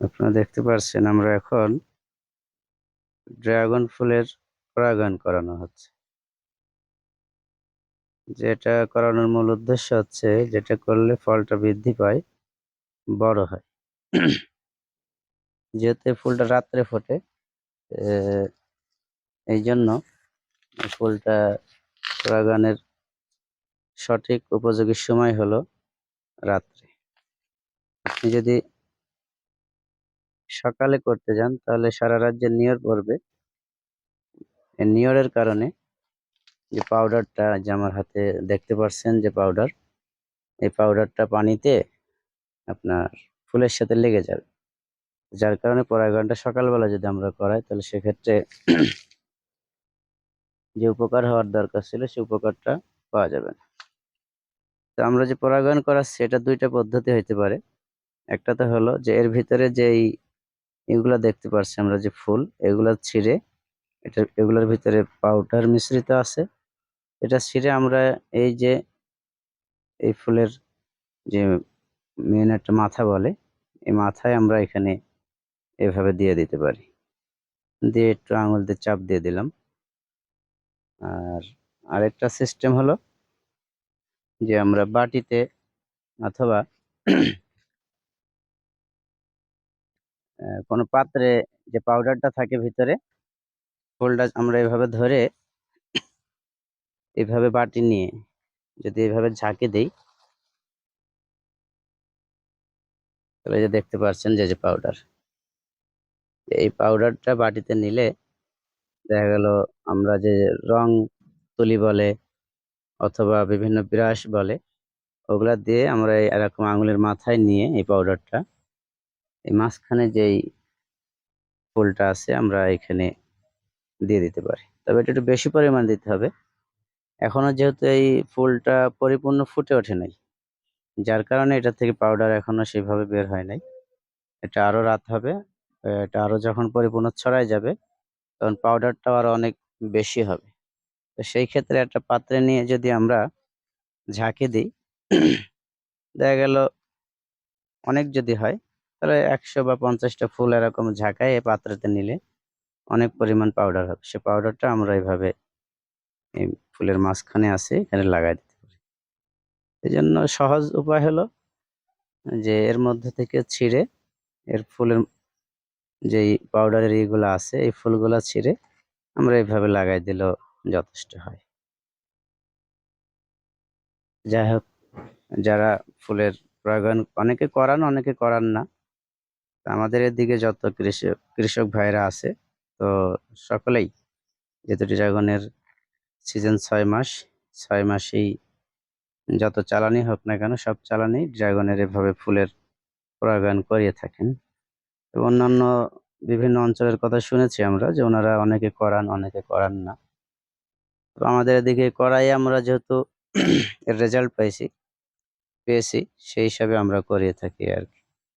আপনারা দেখতে পাচ্ছেন আমরা এখন ড্রাগন ফুলের পরাগায়ন করানো হচ্ছে। যেটা করানোর মূল উদ্দেশ্য হচ্ছে যেটা করলে ফলটা বৃদ্ধি পায়, বড় হয়। যেহেতু ফুলটা রাত্রে ফোটে এই জন্য ফুলটা পরাগায়নের সঠিক উপযোগী সময় হলো রাত্রে। আপনি যদি সকালে করতে যান, তাহলে সারা রাজ্যে নিয়র পড়বে নিয়রের কারণে যে পাউডারটা যে আমার হাতে দেখতে পাচ্ছেন যে পাউডার এই পাউডারটা পানিতে আপনার ফুলের সাথে লেগে যাবে। যার কারণে পরাগায়নটা সকালবেলা যদি আমরা করাই, তাহলে সেক্ষেত্রে যে উপকার হওয়ার দরকার ছিল, সে উপকারটা পাওয়া যাবে না। তো আমরা যে পরাগায়ন করাচ্ছি, এটা দুইটা পদ্ধতি হইতে পারে। একটা তো হলো যে এর ভিতরে যেই এগুলা দেখতে পাচ্ছি আমরা যে ফুল, এগুলা ছিঁড়ে, এটা, এগুলোর ভিতরে পাউডার মিশ্রিত আছে। এটা ছিঁড়ে আমরা এই যে, এই ফুলের যে মেন একটা মাথা বলে, এই মাথায় আমরা এখানে এভাবে দিয়ে দিতে পারি। দিয়ে একটু আঙুল দিয়ে চাপ দিয়ে দিলাম। আর আরেকটা সিস্টেম হলো যে আমরা বাটিতে অথবা কোনো পাত্রে যে পাউডারটা থাকে ভিতরে ফুলটা আমরা এভাবে ধরে এভাবে বাটি নিয়ে যদি এভাবে ঝাঁকে দেই, তাহলে যে দেখতে পাচ্ছেন যে যে পাউডার এই পাউডারটা বাটিতে নিলে দেখা গেল আমরা যে রং তুলি বলে অথবা বিভিন্ন ব্রাশ বলে, ওগুলা দিয়ে আমরা এরকম আঙুলের মাথায় নিয়ে এই পাউডারটা এই মাঝখানে যেই ফুলটা আছে, আমরা এখানে দিয়ে দিতে পারি। তবে এটা একটু বেশি পরিমাণ দিতে হবে। এখনও যেহেতু এই ফুলটা পরিপূর্ণ ফুটে ওঠে নাই, যার কারণে এটা থেকে পাউডার এখনও সেভাবে বের হয় নাই। এটা আরও রাত হবে, এটা আরও যখন পরিপূর্ণ ছড়ায় যাবে, তখন পাউডারটাও আরও অনেক বেশি হবে। তো সেই ক্ষেত্রে একটা পাত্রে নিয়ে যদি আমরা ঝাঁকে দিই, দেখা গেল অনেক যদি হয় তাহলে একশো বা পঞ্চাশটা ফুল এরকম ঝাঁকায় এই পাত্রতে নিলে অনেক পরিমাণ পাউডার হবে। সে পাউডারটা আমরা এইভাবে এই ফুলের মাঝখানে আছে, এখানে লাগাই দিতে পারি। এই জন্য সহজ উপায় হলো যে এর মধ্যে থেকে ছিঁড়ে এর ফুলের যেই পাউডারের ইগুলো আছে, এই ফুলগুলো ছিঁড়ে আমরা এইভাবে লাগাই দিলেও যথেষ্ট হয়। যাই হোক, যারা ফুলের প্রয়োগ অনেকে করান অনেকে করান না। আমাদের এদিকে যত কৃষক কৃষক ভাইরা আছে, তো সকলেই যেহেতু ড্রাগনের সিজন ছয় মাস, ছয় মাসেই যত চালানি হোক না কেন সব চালানি ড্রাগনের এভাবে ফুলের প্রয়োগায়ন করিয়ে থাকেন। অন্যান্য বিভিন্ন অঞ্চলের কথা শুনেছি আমরা যে ওনারা অনেকে করান অনেকে করান না। তো আমাদের এদিকে করাই আমরা যেহেতু রেজাল্ট পাইছি, পেয়েছি, সেই হিসাবে আমরা করিয়ে থাকি আর কি।